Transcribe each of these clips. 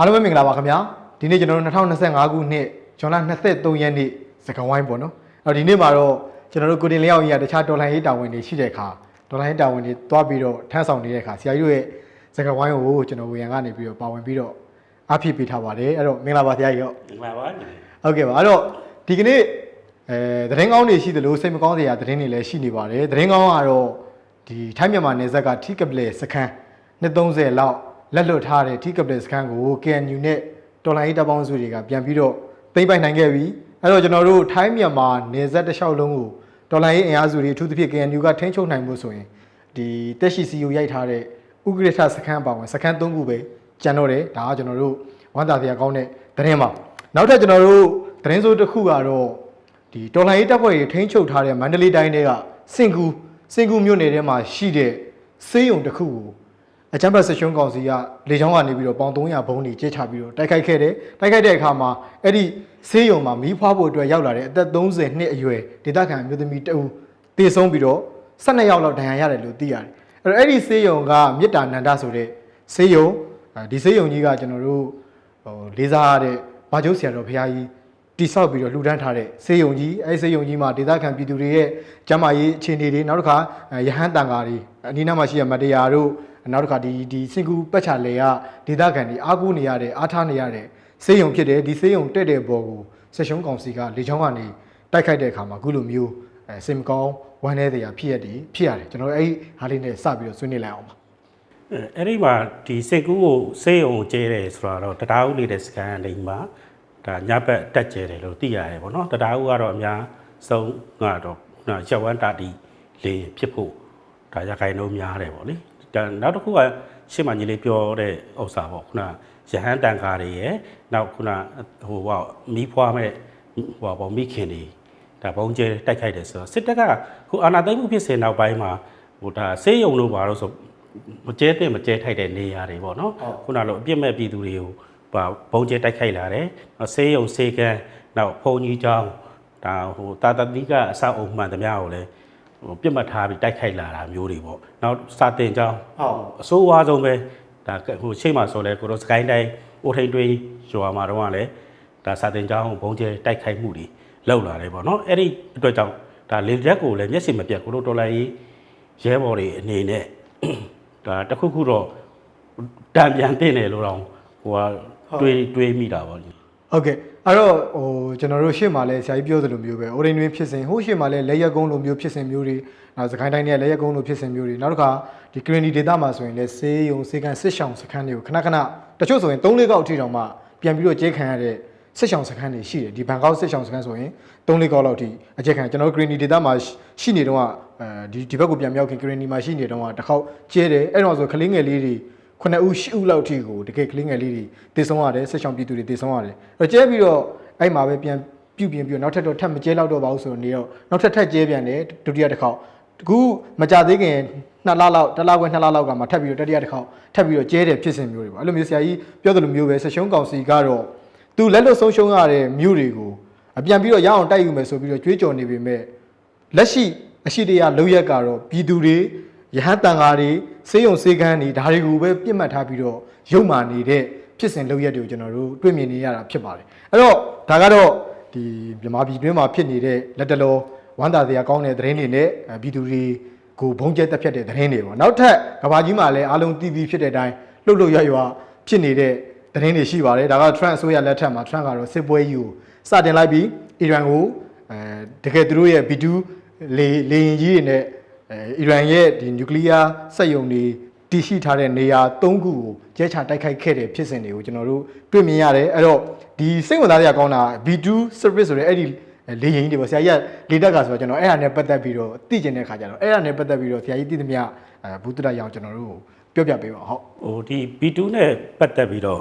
အားလုံးပဲမင်္ဂလာပါခင်ဗျာဒီနေ့ကျွန်တော်တို့2025ခုနှစ်ဇွန်လ23ရက်နေ့စကဝိုင်းပေါ့နော်အဲ့တော့ဒီနေ့မှာတော့ကျွန်တော်တို့ကိုတင်လျောက်ကြီးကတခြားဒေါ်လာရေးတာဝန်တွေရှိတဲ့အခါဒေါ်လာရေးတာဝန်တွေတွားပြီးတော့ထမ်းဆောင်နေတဲ့အခါဆရာကြီးတို့ရဲ့စကဝိုင်းကိုကျွန်တော်ဝေယံကနေပြီးတော့ပါဝင်ပြီးတော့အားဖြစ်ပေးထားပါတယ်အဲ့တော့မင်္ဂလာပါဆရာကြီးရောဒီမှာပါညီလေးဟုတ်ကဲ့ပါအဲ့တော့ဒီကနေ့အဲသတင်းကောင်းတွေရှိသလိုစိတ်မကောင်းစရာသတင်းတွေလည်းရှိနေပါတယ်သတင်းကောင်းကတော့ဒီထိုင်းမြန်မာနယ်စပ်ကထီကပလေစခန်း230လောက် လက်လွတ်ထားတဲ့ထီကပလေစခန်းကို KNU နဲ့တော်လိုင်းတပ်ပေါင်းစုတွေကပြန်ပြီးတော့သိမ်းပိုက်နိုင်ခဲ့ပြီအဲ့တော့ကျွန်တော်တို့ထိုင်းမြန်မာနယ်စပ်တစ်လျှောက်လုံးကိုတော်လိုင်းအင်အားစုတွေအထူးသဖြင့် KNU ကထိန်းချုပ်နိုင်မှုဆိုရင်ဒီတက်ရှိစီကိုရိုက်ထားတဲ့ဥက္ကဋ္ဌစခန်းပါဝင်စခန်း၃ခုပဲကျန်တော့တယ်ဒါကကျွန်တော်တို့ဝမ်းသာစရာကောင်းတဲ့သတင်းပါနောက်ထပ်ကျွန်တော်တို့သတင်းစိုးတစ်ခုကတော့ဒီတော်လိုင်းရေးတပ်ဖွဲ့တွေထိန်းချုပ်ထားတဲ့မန္တလေးတိုင်းတွေကစင်ကူစင်ကူမြို့နယ်ထဲမှာရှိတဲ့စေးရုံတစ်ခုကို အကြမ်းဖက်ဆက်ရှုံးကောင်စီကလေကြောင်းကနေပြီးတော့ပေါင်300ဘုံတွေကျဲချပြီးတော့တိုက်ခိုက်ခဲ့တယ်တိုက်ခိုက်တဲ့အခါမှာအဲ့ဒီစေးရုံမှာမီးဖွားဖို့အတွက်ရောက်လာတဲ့အသက်30နှစ်အရွယ်ဒေသခံအမျိုးသမီးတဦးတေဆုံးပြီးတော့12ယောက်လောက်ဒဏ်ရာရတယ်လို့သိရတယ်အဲ့တော့အဲ့ဒီစေးရုံကမေတ္တာနန္ဒဆိုတဲ့စေးရုံအဲဒီစေးရုံကြီးကကျွန်တော်တို့ဟိုလေးစားရတဲ့ဘာကျုပ်ဆရာတော်ဘုရားကြီးတိဆောက်ပြီးတော့လှူဒန်းထားတဲ့စေယုံကြီးအဲစေယုံကြီးမှာဒေသခံပြည်သူတွေရဲ့ကျန်းမာရေးအခြေအနေတွေနောက်တစ်ခါအဲရဟန်းတန်ဃာတွေအနီးနားမှာရှိတဲ့မတရားတို့ နောက်တစ်ခါဒီဒီစင်ကူပတ်ချလေကဒေသခံတွေအားကိုးနေရတဲ့အားထားနေရတဲ့စေယုံဖြစ်တယ်ဒီစေယုံတက်တဲ့ဘောကိုဆက်ရှုံးကောင်စီကလေချောင်းကနေတိုက်ခိုက်တဲ့အခါမှာအခုလိုမျိုးအဲစင်မကောင်းဝမ်းနေတဲ့ရာဖြစ်ရတယ်ဖြစ်ရတယ်ကျွန်တော်တို့အဲ့ဒီဟာလေးနဲ့စပြီးတော့ဆွေးနွေးလိုက်အောင်ပါအဲအဲ့ဒီမှာဒီစိတ်ကူးကိုစေးအောင်ကျဲတယ်ဆိုတော့တရားဦးလေးတဲ့စကန်လိမ်မှာဒါညဘက်တက်ကျဲတယ်လို့သိရတယ်ပေါ့နော်တရားဦးကတော့အများဆုံးကတော့နော်ချက်ဝမ်းတာတီလေးဖြစ်ဖို့ဒါရခိုင်လုံးများတယ်ပေါ့လေ ဒါနောက်တစ်ခုကရှေ့မှာညီလေးပြောတဲ့ဥစ္စာပေါ့ခုနရဟန်းတန်ခါတွေရယ်နောက်ခုနဟိုပေါ့မီးဖွားမဲ့ဟိုပေါ့မိခင်တွေဒါဘုံကျဲတိုက်ခိုက်တယ်ဆိုတော့စစ်တပ်ကခုအာဏာသိမ်းမှုဖြစ်စဉ်နောက်ပိုင်းမှာဟိုဒါစေးရုံလို့ပါတော့ဆိုမကျဲတဲ့မကျဲထိုက်တဲ့နေရာတွေပေါ့နော်ဟုတ်ခုနလိုအပြစ်မဲ့ပြည်သူတွေကိုပါဘုံကျဲတိုက်ခိုက်လာတယ်နောက်စေးရုံစေးကန်းနောက်ဖုန်ကြီးကျောင်းဒါဟိုတာတတိကအဆောက်အုံမှန်သမျှကိုလည်းဟို ပြစ်မှတ်ထားပြီးတိုက်ခိုက်လာတာမျိုးတွေပေါ့နောက်စာတင်ကျောင်းဟုတ်အဆိုးဝါးဆုံးပဲဒါကဟိုချိန်မှာဆိုလဲကိုတော့စကိုင်းတိုင်းအိုထိန်တွင်းရွာမှာတော့ကလည်းဒါစာတင်ကျောင်းဘုံကျဲတိုက်ခိုက်မှုတွေလောက်လာတယ်ပေါ့နော်အဲ့ဒီအတွက်ကြောင့်ဒါလေရက်ကိုလည်းမျက်စိမပြတ်ကိုတို့တော်လိုင်းရေးရဲဘော်တွေအနေနဲ့ဒါတစ်ခုခုတော့တံပြန်တင်တယ်လို့တော့ဟိုကတွေးတွေးမိတာပေါ့လေဟုတ်ကဲ့ အဲ့တော့ဟိုကျွန်တော်တို့ရှေ့မှာလည်းဆရာကြီးပြောသလိုမျိုးပဲ orange တွင်ဖြစ်စဉ်ဟိုရှေ့မှာလည်းလက်ရက်ကုန်းလိုမျိုးဖြစ်စဉ်မျိုးတွေနောက်စကိုင်းတိုင်းနဲ့လက်ရက်ကုန်းလိုဖြစ်စဉ်မျိုးတွေနောက်တစ်ခါဒီ green data မှာဆိုရင်လည်းဆေးရုံဆေးကန်စစ်ဆောင်စခန်းတွေကိုခဏခဏတချို့ဆိုရင်3-4ကောက်အထိတောင်မှပြန်ပြီးတော့ကျဲခံရတဲ့စစ်ဆောင်စခန်းတွေရှိတယ်ဒီဘန်ကောက်စစ်ဆောင်စခန်းဆိုရင်3-4ကောက်လောက်အထိအကျဲခံကျွန်တော်တို့ green data မှာရှိနေတော့ကအဲဒီဒီဘက်ကိုပြန်မြောက်ခင် green မှာရှိနေတော့ကတစ်ခေါက်ကျဲတယ်အဲ့တော့ဆိုကလေးငယ်လေးတွေ ခုနှစ်ဦးရှစ်ဦးလောက်ထိကိုတကယ်ကလေးငယ်လေးတွေတည်ဆုံးရတယ်ဆက်ချောင်ပြည်သူတွေတည်ဆုံးရတယ်အဲ့တော့ကျဲပြီးတော့အဲ့မှာပဲပြန်ပြုတ်ပြင်ပြီးတော့နောက်ထပ်တော့ထပ်မကျဲလောက်တော့ပါဘူးဆိုတော့နေတော့နောက်ထပ်ထပ်ကျဲပြန်တယ်ဒုတိယတစ်ခေါက်အခုမကြသေးခင်နှစ်လလောက်တစ်လခွဲနှစ်လလောက်ကမှထပ်ပြီးတော့တတိယတစ်ခေါက်ထပ်ပြီးတော့ကျဲတယ်ဖြစ်စဉ်မျိုးတွေပေါ့အဲ့လိုမျိုးဆရာကြီးပြောသလိုမျိုးပဲဆက်ရှုံးကောင်စီကတော့သူလက်လွတ်ဆုံးရှုံးရတဲ့မျိုးတွေကိုအပြန်ပြီးတော့ရအောင်တိုက်ယူမယ်ဆိုပြီးတော့ကြွေးကြော်နေပေမဲ့လက်ရှိအရှိတရားလောက်ရက်ကတော့ပြည်သူတွေ ရဟန်းတန်ဃာတွေစေယုံစေကန်းတွေဒါတွေကိုပဲပြစ်မှတ်ထားပြီးတော့ရုံမာနေတဲ့ဖြစ်စဉ်လောက်ရက်တွေကိုကျွန်တော်တို့တွေ့မြင်နေရတာဖြစ်ပါတယ်အဲ့တော့ဒါကတော့ဒီမြန်မာပြည်တွင်းမှာဖြစ်နေတဲ့လက်တလောဝမ်းသာစရာကောင်းတဲ့သတင်းတွေနဲ့အဲပြည်သူတွေကိုဘုံကျဲတက်ဖြတ်တဲ့သတင်းတွေပေါ့နောက်ထပ်ကဘာကြီးမှာလည်းအားလုံးတည်ပြီးဖြစ်တဲ့အတိုင်းလှုပ်လှုပ်ရွရွဖြစ်နေတဲ့သတင်းတွေရှိပါတယ်ဒါက Trump အစိုးရလက်ထက်မှာ Trump ကတော့စစ်ပွဲကြီးကိုစတင်လိုက်ပြီးအီရန်ကိုအဲတကယ်သူတို့ရဲ့ B2 လေလေရင်ကြီးတွေနဲ့ အဲအီရန်ရဲ့ဒီနျူကလ িয়ার စက်ရုံတွေတည်ရှိထားတဲ့နေရာ၃ခုကိုကျဲချတိုက်ခိုက်ခဲ့တဲ့ဖြစ်စဉ်တွေကိုကျွန်တော်တို့တွေ့မြင်ရတယ်အဲ့တော့ဒီစိတ်ဝင်စားစရာကောင်းတာ B2 service ဆိုတဲ့အဲ့ဒီလေရင်ကြီးတွေပေါ့ဆရာကြီးကလေတက်ကဆိုတော့ကျွန်တော်အဲ့ဒါနဲ့ပတ်သက်ပြီးတော့သိကျင်တဲ့ခါကျတော့အဲ့ဒါနဲ့ပတ်သက်ပြီးတော့ဆရာကြီးသိသမျှအဲဘူးတရရအောင်ကျွန်တော်တို့ကိုပြောပြပေးပါဟုတ်ဟိုဒီ B2 နဲ့ပတ်သက်ပြီးတော့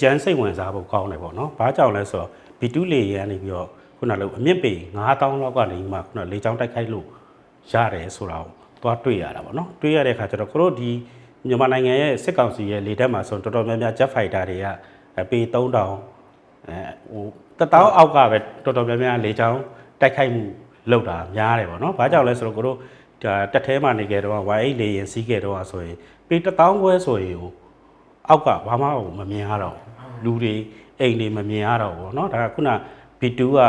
ရန်စိတ်ဝင်စားဖို့ကောင်းတယ်ပေါ့နော်။ဘာကြောင့်လဲဆိုတော့ B2 လေရန်နေပြီးတော့ခုနလိုအမြင့်ပေ9000လောက်ကနေမှခုနလေချောင်းတိုက်ခိုက်လို့ ရတယ်ဆိုတာကိုသွားတွေ့ရတာပေါ့နော်။တွေ့ရတဲ့အခါကျတော့ကိုတို့ဒီမြန်မာနိုင်ငံရဲ့စစ်ကောင်စီရဲ့လေတပ်မှာဆိုတော်တော်များများ Jet Fighter တွေကအဲပေ3000အဲဟိုတတောင်းအောက်ကပဲတော်တော်များများလေချောင်းတိုက်ခိုက်မှုလုပ်တာများတယ်ပေါ့နော်။ဘာကြောင့်လဲဆိုတော့ကိုတို့ဒါတက်ထဲမှာနေကြတော့ Y8 လေရင်စီးခဲ့တော့ဆိုရင်ပေ1000ခွဲဆိုရင်ဟိုအောက်ကဘာမှမမြင်ရတော့ဘူး လူတွေအိမ်တွေမမြင်ရတော့ဘူးเนาะဒါကခုန B2 က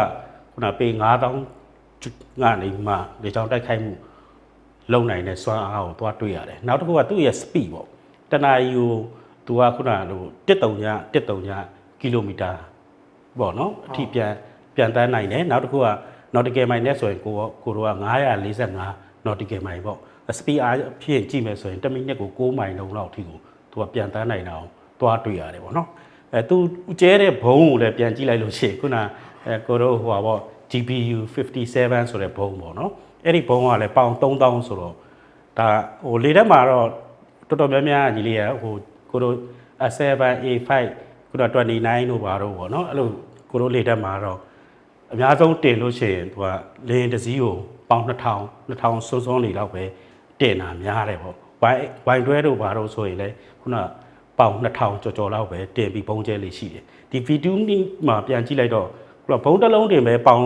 ခုနပေ9000 ကနေမှလေကြောင်းတိုက်ခိုက်မှုလုံနိုင်တဲ့စွမ်းအားကိုသွားတွေ့ရတယ်နောက်တစ်ခုကသူ့ရဲ့ speed ပေါ့တနာရီကိုသူကခုနကလို1.3ည1.3ကီလိုမီတာပေါ့နော်အထိပြန်ပြန်တန်းနိုင်တယ်နောက်တစ်ခုက nautical mile နဲ့ဆိုရင်ကိုကိုတို့က945 nautical mile ပေါ့ speed အားဖြင့်ကြည့်မယ်ဆိုရင်1မိနစ်ကို6မိုင်လုံးလောက်အထိကိုသူကပြန်တန်းနိုင်တာအောင်သွားတွေ့ရတယ်ပေါ့နော်အဲသူကျဲတဲ့ဘုံကိုလည်းပြန်ကြည့်လိုက်လို့ရှိရင်ခုနအဲကိုတို့ဟိုပါပေါ့ GPU 57ဆိုတဲ့ဘုံပေါ့နော်အဲ့ဒီဘုံကလည်းပေါင်3000ဆိုတော့ဒါဟိုလေတက်မှာတော့တော်တော်များများညီလေးရဟိုကိုတို့ A7 A5 ကိုတို့29တို့ပါတော့ပေါ့နော်အဲ့လိုကိုတို့လေတက်မှာတော့အများဆုံးတင်လို့ရှိရင်သူကလင်းတစည်းကိုပေါင်2000 2000စွန်းစွန်းနေတော့ပဲတင်တာများတယ်ပေါ့ဝိုင်ဝိုင်တွဲတို့ပါတော့ဆိုရင်လည်းခုနပေါင်2000ကျော်ကျော်လောက်ပဲတင်ပြီးပုံကျဲလေးရှိတယ်ဒီ V2 မှာပြန်ကြည့်လိုက်တော့ ခုနဘုံတစ်လုံးတင်ပဲပေါင်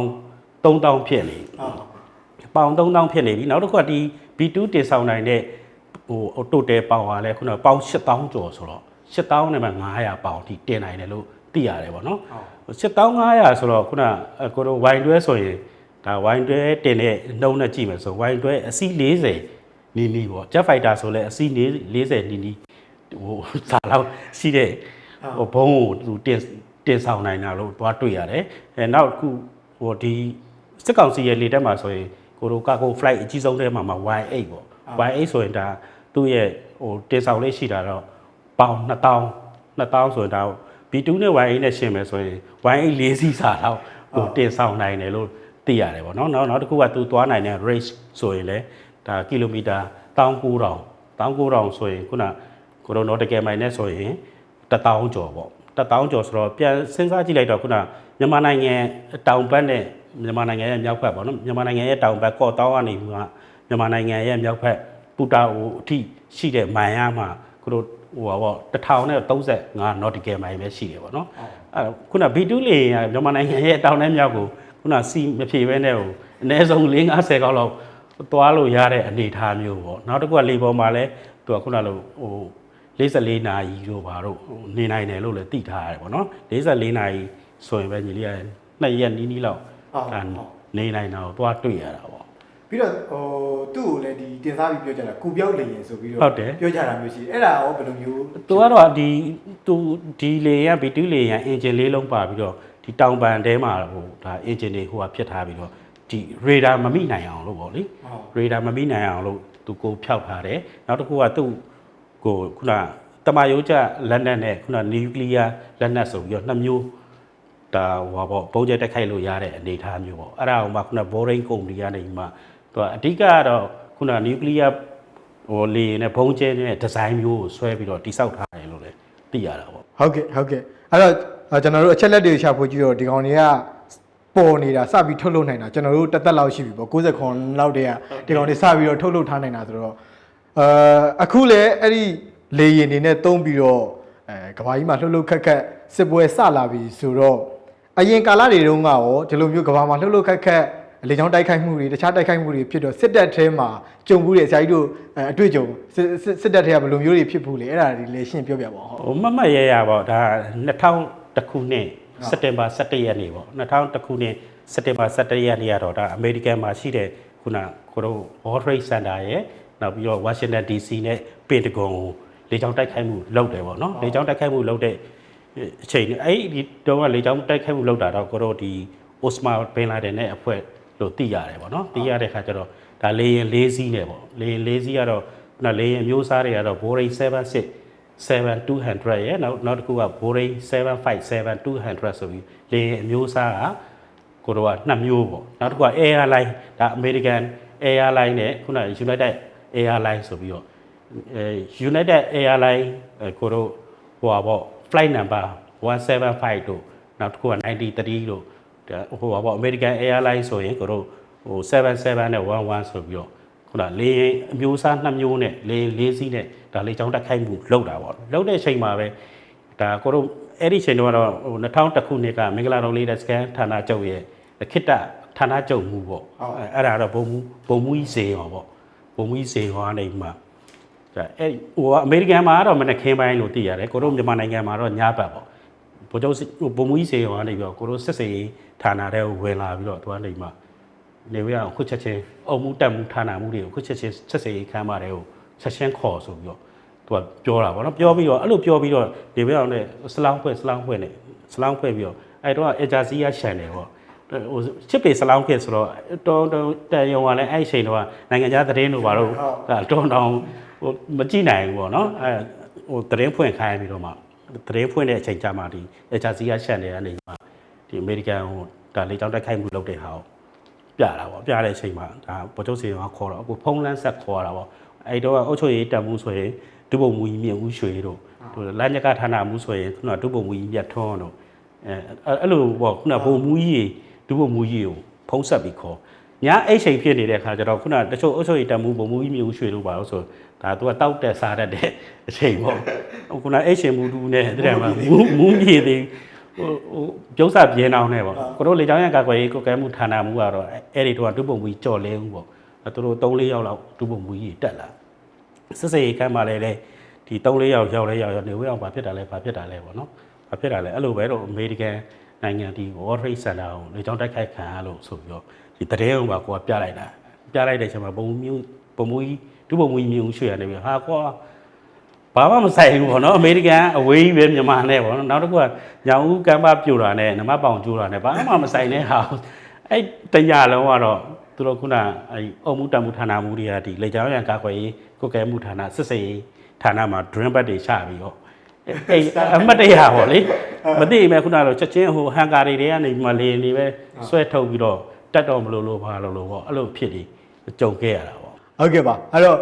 3000ဖြစ်နေဟုတ်ပေါင်3000ဖြစ်နေပြီနောက်တစ်ခုကဒီ B2 တင်ဆောင်နိုင်တဲ့ဟိုတိုတယ်ပေါင်ကလည်းခုနပေါင်8000ကျော်ဆိုတော့8000နဲ့မှ900ပေါင်ထိတင်နိုင်တယ်လို့သိရတယ်ပေါ့နော်7500ဆိုတော့ခုနအကိုတို့ဝိုင်တွဲဆိုရင်ဒါဝိုင်တွဲတင်တဲ့နှုံးနဲ့ကြည့်မယ်ဆိုဝိုင်တွဲအစီး40နီနီပေါ့ Jet Fighter ဆိုလဲအစီး40နီနီဟိုစာလောက်ရှိတဲ့ဟိုဘုံကိုသူတင် တင်ဆောင်နိုင်တာလို့သွားတွေ့ရတယ်အဲနောက်တစ်ခုဟိုဒီစစ်ကောင်စီရဲ့လေတက်မှာဆိုရင်ကိုတို့ကာကို flight အကြီးဆုံးထဲမှာမှာ Y8 ပေါ့ Y8 ဆိုရင်ဒါသူ့ရဲ့ဟိုတင်ဆောင်လေးရှိတာတော့ပေါင်2000 2000ဆိုရင်ဒါ B2 နဲ့ Y8 နဲ့ရှင်းမယ်ဆိုရင် Y8 ၄စီးစာတော့ဟိုတင်ဆောင်နိုင်တယ်လို့သိရတယ်ပေါ့နော်နောက်နောက်တစ်ခုကသူသွားနိုင်တဲ့ race ဆိုရင်လည်းဒါကီလိုမီတာ19000 19000ဆိုရင်ခုနကိုရိုနိုတကယ်မိုင်နဲ့ဆိုရင်1000ကျော်ပေါ့ 1000ကျော်ဆိုတော့ပြန်စဉ်းစားကြည့်လိုက်တော့ခုနမြန်မာနိုင်ငံတောင်ဘက်နဲ့မြန်မာနိုင်ငံရဲ့မြောက်ဘက်ပေါ့နော်မြန်မာနိုင်ငံရဲ့တောင်ဘက်ကော့တောင်းကနေပြီးမှမြန်မာနိုင်ငံရဲ့မြောက်ဘက်ပူတာအိုအထိရှိတဲ့မိုင်ရမှာကိုတို့ဟိုပါပေါ့1035 nautical mile ပဲရှိတယ်ပေါ့နော်အဲခုန B2 လေယာဉ်ကမြန်မာနိုင်ငံရဲ့တောင်နဲ့မြောက်ကိုခုနစီမဖြေဘဲနဲ့ဟိုအနည်းဆုံး4 50ကောက်လောက်သွားလို့ရတဲ့အနေအထားမျိုးပေါ့နောက်တစ်ခုကလေပေါ်မှာလဲသူကခုနလိုဟို 44နာရီတို့ဘာတို့ဟိုနေနိုင်တယ်လို့လည်းသိထားရတယ်ပေါ့နော်44နာရီဆိုရင်ပဲညီလေးကနှစ်ရက်နီးနီးလောက်ဟုတ်ဒါဟုတ်နေနိုင်တာကိုသွားတွေ့ရတာပေါ့ပြီးတော့ဟိုသူ့ကိုလည်းဒီတင်စားပြီးပြောကြတာကုပြောက်လေရင်ဆိုပြီးတော့ဟုတ်တယ်ပြောကြတာမျိုးရှိတယ်အဲ့ဒါရောဘယ်လိုမျိုးသူကတော့ဒီသူဒီလေရန် B2 လေရန်အင်ဂျင်လေးလုံးပါပြီးတော့ဒီတောင်ပန်ထဲမှာဟိုဒါအင်ဂျင်တွေဟိုဟာဖြစ်ထားပြီးတော့ဒီရေဒါမမိနိုင်အောင်လို့ပေါ့လေဟုတ်ရေဒါမမိနိုင်အောင်လို့သူကိုဖြောက်ထားတယ်နောက်တစ်ခုကသူ့ ကိုခုနတမယိုးကျလက်နက်နဲ့ခုနနျူကလ িয়ার လက်နက်ဆိုပြီးတော့နှစ်မျိုးဒါဟိုပါပေါ့ပုံကျတက်ခိုက်လို့ရတဲ့အနေအထားမျိုးပေါ့အဲ့ဒါအောင်မှခုန boring ကုမ္ပဏီကနေမှသူကအဓိကကတော့ခုနနျူကလ িয়ার ဟိုလေနဲ့ဘုံကျဲတဲ့ဒီဇိုင်းမျိုးကိုဆွဲပြီးတော့တိစောက်ထားတယ်လို့လည်းသိရတာပေါ့ ဟုတ်ကဲ့ဟုတ်ကဲ့အဲ့တော့အာကျွန်တော်တို့အချက်လက်တွေရှာဖွေကြည့်တော့ဒီကောင်တွေကပေါ်နေတာစပြီးထုတ်လုပ်နိုင်တာကျွန်တော်တို့တစ်သက်လောက်ရှိပြီပေါ့60ခွန်လောက်တည်းကဒီကောင်တွေစပြီးတော့ထုတ်လုပ်ထားနိုင်တာဆိုတော့ အာအခုလည်းအဲ့ဒီလေရင်တွေနဲ့တုံးပြီးတော့အဲကဘာကြီးမှာလှုပ်လှုပ်ခက်ခက်စစ်ပွဲစလာပြီဆိုတော့အရင်ကာလတွေတုန်းကရောဒီလိုမျိုးကဘာမှာလှုပ်လှုပ်ခက်ခက်လေချောင်းတိုက်ခိုက်မှုတွေတခြားတိုက်ခိုက်မှုတွေဖြစ်တော့စစ်တပ်ထဲမှာကြုံဘူးတဲ့ဆရာကြီးတို့အဲအတွေ့အကြုံစစ်စစ်စစ်တပ်ထဲကဘယ်လိုမျိုးတွေဖြစ်ဘူးလေအဲ့ဒါတွေလည်းရှင်းပြောပြပါဦးဟုတ်ဟိုမတ်မတ်ရဲရပေါ့ဒါ2000ခုနှစ်စက်တင်ဘာ17ရက်နေ့ပေါ့2000ခုနှစ်စက်တင်ဘာ17ရက်နေ့ကတော့ဒါအမေရိကန်မှာရှိတဲ့ခုနကိုတို့ World Trade Center ရဲ့ နောက်ပြီးတော့ Washington DC နဲ့ Pentagon ကိုလေကြောင်းတိုက်ခိုက်မှုလုပ်တယ်ပေါ့နော်လေကြောင်းတိုက်ခိုက်မှုလုပ်တဲ့အချိန်နဲ့အဲ့ဒီတော့ကလေကြောင်းတိုက်ခိုက်မှုလုပ်တာတော့ကိုတို့ဒီ Osama bin Laden နဲ့အဖွဲ့လို့သိရတယ်ပေါ့နော်သိရတဲ့ခါကျတော့ဒါလေရင်၄စီးနဲ့ပေါ့လေရင်၄စီးကတော့ခုနလေရင်အမျိုးအစားတွေကတော့ Boeing 76 7200ရဲ့နောက်နောက်တစ်ခုက Boeing 757 200ဆိုပြီးလေယာဉ်အမျိုးအစားကကိုတော့ကနှစ်မျိုးပေါ့နောက်တစ်ခုက Airline ဒါ American Airline နဲ့ခုန United Airline ဆိုပြီးတော့အဲ United Airline အဲကိုတော့ဟိုပါပေါ့ flight number 175တို့နောက်တစ်ခုက93တို့ဒါဟိုပါပေါ့ American Airline ဆိုရင်ကိုတော့ဟို77နဲ့11ဆိုပြီးတော့ခုနလေရင်အမျိုးအစားနှစ်မျိုးနဲ့လေရင်လေးစီးနဲ့ဒါလေချောင်းတက်ခိုက်မှုလောက်တာပေါ့လောက်တဲ့အချိန်မှာပဲဒါကိုတို့အဲ့ဒီအချိန်တုန်းကတော့ဟို2000ခုနှစ်ကမင်္ဂလာတော်လေးတဲ့စကန်ဌာနချုပ်ရဲ့ခိတ္တဌာနချုပ်မှုပေါ့အဲ့အဲ့ဒါတော့ဘုံမူဘုံမူကြီးစေရောပေါ့ ဘုံမူကြီးစေဟောနေမှာဒါအဲ့ဟိုကအမေရိကန်မှာကတော့မနက်ခင်းပိုင်းလို့သိရတယ်ကိုတို့မြန်မာနိုင်ငံမှာတော့ညဘက်ပေါ့ဗိုလ်ချုပ်စစ်ဗိုလ်မှူးကြီးစေရောကနေပြီးတော့ကိုတို့စစ်စေးဌာနတဲ့ကိုဝင်လာပြီးတော့သူကနေမှနေဝရအောင်ခုချက်ချင်းအုံမှုတက်မှုဌာနမှုတွေကိုခုချက်ချင်းစစ်စေးခမ်းပါတယ်ကိုချက်ချင်းခေါ်ဆိုပြီးတော့သူကပြောတာပေါ့နော်ပြောပြီးတော့အဲ့လိုပြောပြီးတော့နေဝရအောင်နဲ့စလောင်းဖွဲ့စလောင်းဖွဲ့နဲ့စလောင်းဖွဲ့ပြီးတော့အဲ့တော့အဂျာစီယာရှန်တယ်ပေါ့ ဟိုချစ်ပေစလောင်းခေတ်ဆိုတော့တော်တော်တန်ရုံကလည်းအဲ့ဒီအချိန်တော့နိုင်ငံခြားသတင်းတို့ဘာလို့တော်တောင်ဟိုမကြည့်နိုင်ဘူးပေါ့နော်အဲဟိုသတင်းဖွင့်ခိုင်းပြီးတော့မှသတင်းဖွင့်တဲ့အချိန်ကြာမှဒီအချာစီကရှန်နေကနေမှဒီအမေရိကန်ဟိုဒါလေကြောင်းတိုက်ခိုက်မှုလုပ်တဲ့ဟာကိုပြတာပေါ့ပြတဲ့အချိန်မှာဒါဗိုလ်ချုပ်စီကခေါ်တော့အခုဖုံးလန်းဆက်ခေါ်တာပေါ့အဲ့တော့အုတ်ချုပ်ရေးတက်မှုဆိုရင်ဒုဗိုလ်မှူးကြီးမြင့်ဦးရွှေတို့ဟိုလမ်းညကဌာနမှုဆိုရင်ခုနကဒုဗိုလ်မှူးကြီးမြတ်ထွန်းတို့အဲအဲ့လိုပေါ့ခုနဗိုလ်မှူးကြီး ဒုဗိုလ်မှူးကြီးကိုဖုံးဆက်ပြီးခေါ်ညာအိတ်ချိန်ဖြစ်နေတဲ့အခါကျတော့ခုနတချို့အုပ်ချုပ်ရေးတမှုပုံမှုကြီးမျိုးရွှေလို့ပါလို့ဆိုဒါသူကတောက်တက်စားတတ်တဲ့အချိန်ပေါ့ဟိုခုနအိတ်ချိန်မူတူနဲ့တဲ့မှာမူးမူးမြေသေးဟိုဟိုပြုံးစာပြင်းအောင်နဲ့ပေါ့ကိုတို့လေချောင်းရကာကွယ်ရေးကိုကဲမှုဌာနမှုကတော့အဲ့ဒီတော့ဒုပုံမှုကြီးကြော်လဲဦးပေါ့သူတို့3 4ယောက်လောက်ဒုပုံမှုကြီးတက်လာစစ်စေးကမ်းပါလေလေဒီ3 4ယောက်ရောက်လဲရောက်ရောက်နေဝဲအောင်ဘာဖြစ်တာလဲဘာဖြစ်တာလဲပေါ့နော်ဘာဖြစ်တာလဲအဲ့လိုပဲတော့အမေရိကန် နိုင်ငံဒီ World Trade Center ကိုလေချောင်းတိုက်ခိုက်ခံရလို့ဆိုပြီးတော့ဒီတရေအောင်ပါကိုကပြလိုက်တာပြလိုက်တဲ့အချိန်မှာဘုံမျိုးဘုံမူကြီးဒုဘုံမူကြီးမျိုးရွှေရနေပြီဟာကွာဘာမှမဆိုင်ဘူးပေါ့နော်အမေရိကန်အဝေးကြီးပဲမြန်မာနဲ့ပေါ့နော်နောက်တစ်ခုကညောင်ဦးကမ်းပါပြိုတာနဲ့နမပေါင်ကျိုးတာနဲ့ဘာမှမဆိုင်တဲ့ဟာအဲ့တရလုံးကတော့သူတို့ခုနအဲ့အုံမှုတမှုဌာနမှုတွေကဒီလေကြောင်းရန်ကာကွယ်ရေးကုကဲမှုဌာနစစ်စေးရေးဌာနမှာ dream bed တွေချပြီးတော့အဲ့အမတ်တရပေါ့လေ မသိမဲ့ခုနကတော့ချက်ချင်းဟိုဟန်ကာတွေတွေကနေမှလေနေပဲဆွဲထုတ်ပြီးတော့တက်တော့မလို့လို့ဘာလို့လို့ပေါ့အဲ့လိုဖြစ်ပြီးကြုံခဲ့ရတာပေါ့ဟုတ်ကဲ့ပါအဲ့တော့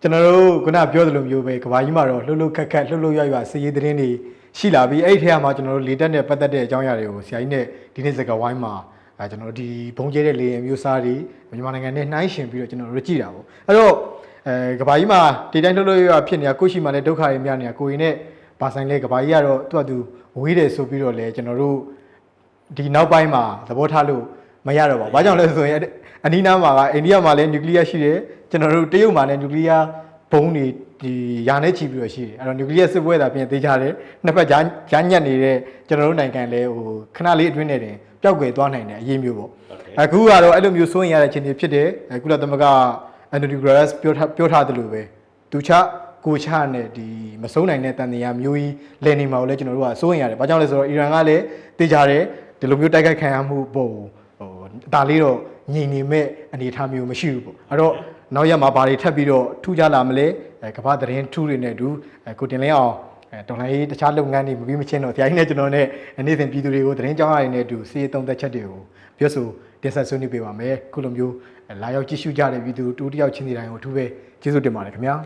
ကျွန်တော်တို့ခုနပြောသလိုမျိုးပဲကဘာကြီးမှာတော့လှုပ်လှုပ်ခက်ခက်လှုပ်လှုပ်ရွရွစီရေးသတင်းတွေရှိလာပြီးအဲ့ဒီထဲမှာကျွန်တော်တို့လေတက်နဲ့ပတ်သက်တဲ့အကြောင်းအရာတွေကိုဆရာကြီးနဲ့ဒီနေ့စကားဝိုင်းမှာအဲကျွန်တော်တို့ဒီဘုံကျဲတဲ့လေယာဉ်မျိုးစားတွေမြန်မာနိုင်ငံနဲ့နှိုင်းယှဉ်ပြီးတော့ကျွန်တော်တို့ကြည့်တာပေါ့အဲ့တော့အဲကဘာကြီးမှာဒီတိုင်းလှုပ်လှုပ်ရွရွဖြစ်နေတာကိုရှိမှလည်းဒုက္ခတွေများနေတာကိုရင်နဲ့ဘာဆိုင်လဲကဘာကြီးကတော့သူ့အတူ ဝေးတယ်ဆိုပြီးတော့လေကျွန်တော်တို့ ဒီနောက်ပိုင်းမှာသဘောထားလို့မရတော့ပါဘူး။ဘာကြောင့်လဲဆိုရင်အနီးနားမှာကအိန္ဒိယမှာလည်းနျူကလ িয়ার ရှိတယ်။ကျွန်တော်တို့တရုတ်မှာလည်းနျူကလ িয়ার ဘုံတွေဒီယာနဲ့ချီပြီးတော့ရှိတယ်။အဲ့တော့နျူကလ িয়ার စစ်ပွဲတာပြင်သေးကြတယ်။နှစ်ဖက်ကြားကြားညက်နေတဲ့ကျွန်တော်တို့နိုင်ငံလည်းဟိုခဏလေးအတွင်းနဲ့တင်ပျောက်ကွယ်သွားနိုင်တဲ့အရေးမျိုးပေါ့။အခုကတော့အဲ့လိုမျိုးစိုးရင်ရတဲ့အခြေအနေဖြစ်တယ်။အခုလည်းသမက Anthony Guterres ပြောထားပြောထားသလိုပဲသူချ ကိုချနဲ့ဒီမဆုံးနိုင်တဲ့တန်တရားမျိုးကြီးလည်နေမှာကိုလည်းကျွန်တော်တို့ကစိုးရင်ရတယ်။ဘာကြောင့်လဲဆိုတော့အီရန်ကလည်းတေးကြတယ်ဒီလိုမျိုးတိုက်ခိုက်ခံရမှုပုံဟိုဒါလေးတော့ညီနေမဲ့အနေအထားမျိုးမရှိဘူးပေါ့အဲ့တော့နောက်ရက်မှာဘာတွေထပ်ပြီးတော့ထူးကြလာမလဲအဲကမ္ဘာသတင်းထူးတွေနဲ့အတူအဲကိုတင်လင်းအောင်အဲတော်လိုင်းရေးတခြားလုပ်ငန်းတွေမပြီးမချင်းတော့ဆရာကြီးနဲ့ကျွန်တော်နဲ့နေ့စဉ်ပြည်သူတွေကိုသတင်းကြောင်းရည်နဲ့အတူစီးရီးသုံးသက်ချက်တွေကိုပြောဆိုတင်ဆက်ဆွေးနွေးပေးပါမယ်ခုလိုမျိုးလာရောက်ကြည့်ရှုကြတဲ့ပြည်သူတူတယောက်ချင်းစီတိုင်းကိုအထူးပဲကျေးဇူးတင်ပါတယ်ခင်ဗျာ